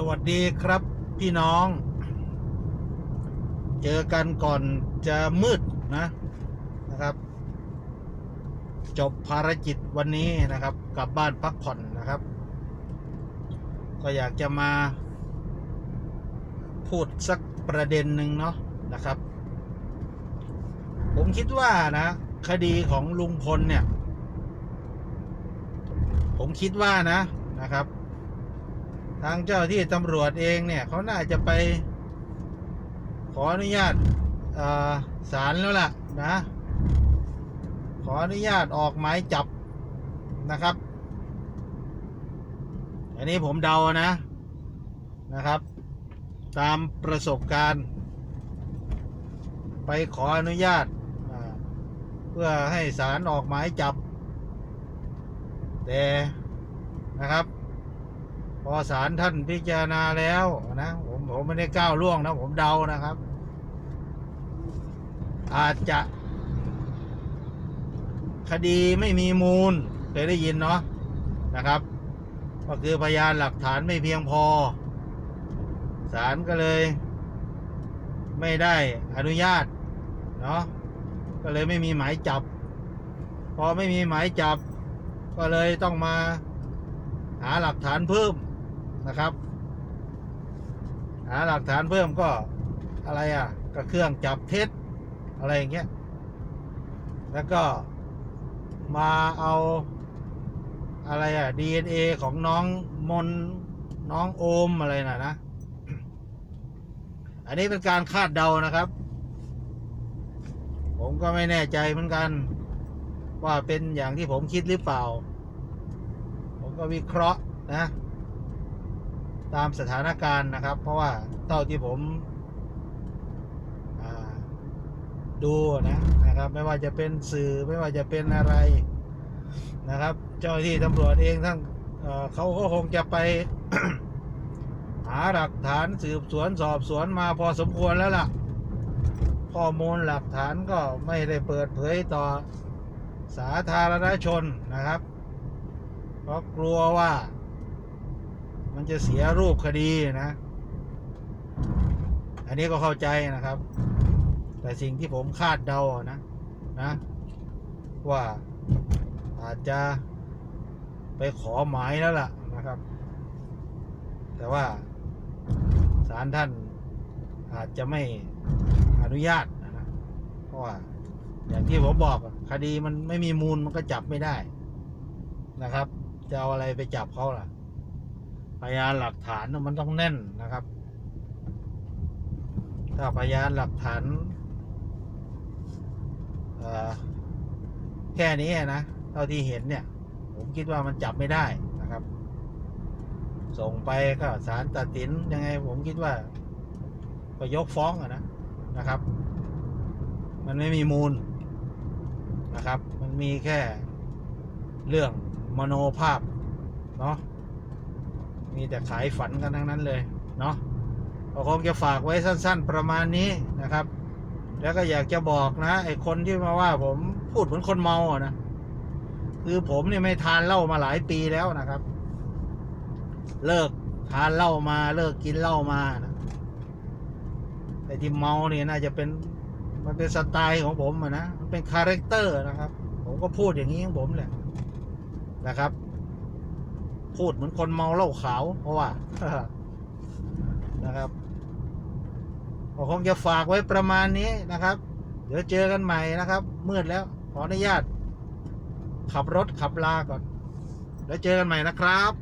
สวัสดีครับพี่น้อง เจอกันก่อนจะมืดนะนะครับ จบภารกิจวันนี้นะครับ กลับบ้านพักผ่อนนะครับ ก็อยากจะมา พูดสักประเด็นหนึ่งเนาะนะครับ ผมคิดว่านะ คดีของลุงพลเนี่ย ผมคิดว่านะนะครับ ทางเจ้าที่ตำรวจเองเนี่ยเขาน่าจะไป ขออนุญาตศาลแล้วล่ะนะ ขออนุญาตออกหมายจับนะครับ อันนี้ผมเดานะนะครับ ตามประสบการณ์ ไปขออนุญาตเพื่อให้ศาลออกหมายจับ แต่นะครับ อศาลท่านพิจารณาแล้วนะผมผมไม่ได้ก้าวล่วงนะ ผมเดานะครับ อาจจะ คดีไม่มีมูลเคยได้ยินเนาะนะครับ ก็คือพยานหลักฐานไม่เพียงพอศาลก็เลย ไม่ได้อนุญาตเนาะก็เลยไม่มีหมายจับ พอไม่มีหมายจับ ก็เลยต้องมาหาหลักฐานเพิ่ม นะครับ หาหลักฐานเพิ่มก็อะไรอะก็เครื่องจับเท็จอะไรอย่างเงี้ย แล้วก็มาเอาอะไรอะ DNA ของน้องมนน้องโอมอะไรน่ะนะ อันนี้เป็นการคาดเดานะครับ ผมก็ไม่แน่ใจเหมือนกัน ว่าเป็นอย่างที่ผมคิดหรือเปล่า ผมก็วิเคราะห์นะ ตามสถานการณ์นะครับ เพราะว่าเท่าที่ผมดูนะนะครับ ไม่ว่าจะเป็นสื่อไม่ว่าจะเป็นอะไรนะครับ เจ้าหน้าที่ตำรวจเองทั้งเเขาก็คงจะไป หาหลักฐานสืบสวนสอบสวนมาพอสมควรแล้วล่ะ ข้อมูลหลักฐานก็ไม่ได้เปิดเผยต่อสาธารณชนนะครับ เพราะกลัวว่า มันจะเสียรูปคดีนะ อันนี้ก็เข้าใจนะครับ แต่สิ่งที่ผมคาดเดานะนะ ว่าอาจจะไปขอหมายแล้วล่ะนะครับ แต่ว่าศาลท่านอาจจะไม่อนุญาตนะเพราะว่าอย่างที่ผมบอกคดีมันไม่มีมูลมันก็จับไม่ได้นะครับ จะเอาอะไรไปจับเขาล่ะ พยานหลักฐานน่ะมันต้องแน่นนะครับ ถ้าพยานหลักฐานเอ่อแค่นี้นะเท่าที่เห็นเนี่ย ผมคิดว่ามันจับไม่ได้นะครับ ส่งไปก็ศาลตัดสินยังไง ผมคิดว่าก็ยกฟ้องอะนะนะครับ มันไม่มีมูลนะครับ มันมีแค่เรื่องมโนภาพเนาะ มีแต่ขายฝันกันทั้งนั้นเลยเนาะก็คงจะฝากไว้สั้น ๆ ประมาณนี้นะครับ แล้วก็อยากจะบอกนะไอ้คนที่มาว่าผมพูดเหมือนคนเมาอะนะคือผมเนี่ยไม่ทานเหล้ามาหลายปีแล้วนะครับ เลิกทานเหล้ามาเลิกกินเหล้ามานะไอ้ที่เมาเนี่ยน่าจะเป็นมันเป็นสไตล์ของผมอะนะเป็นคาแรคเตอร์นะครับ ผมก็พูดอย่างนี้ของผมแหละนะครับ พูดเหมือนคนเมาเหล้าขาว เพราะว่านะครับก็คงจะฝากไว้ประมาณนี้นะครับ เดี๋ยวเจอกันใหม่นะครับ มืดแล้ว ขออนุญาต ขับรถขับลาก่อน แล้วเจอกันใหม่นะครับ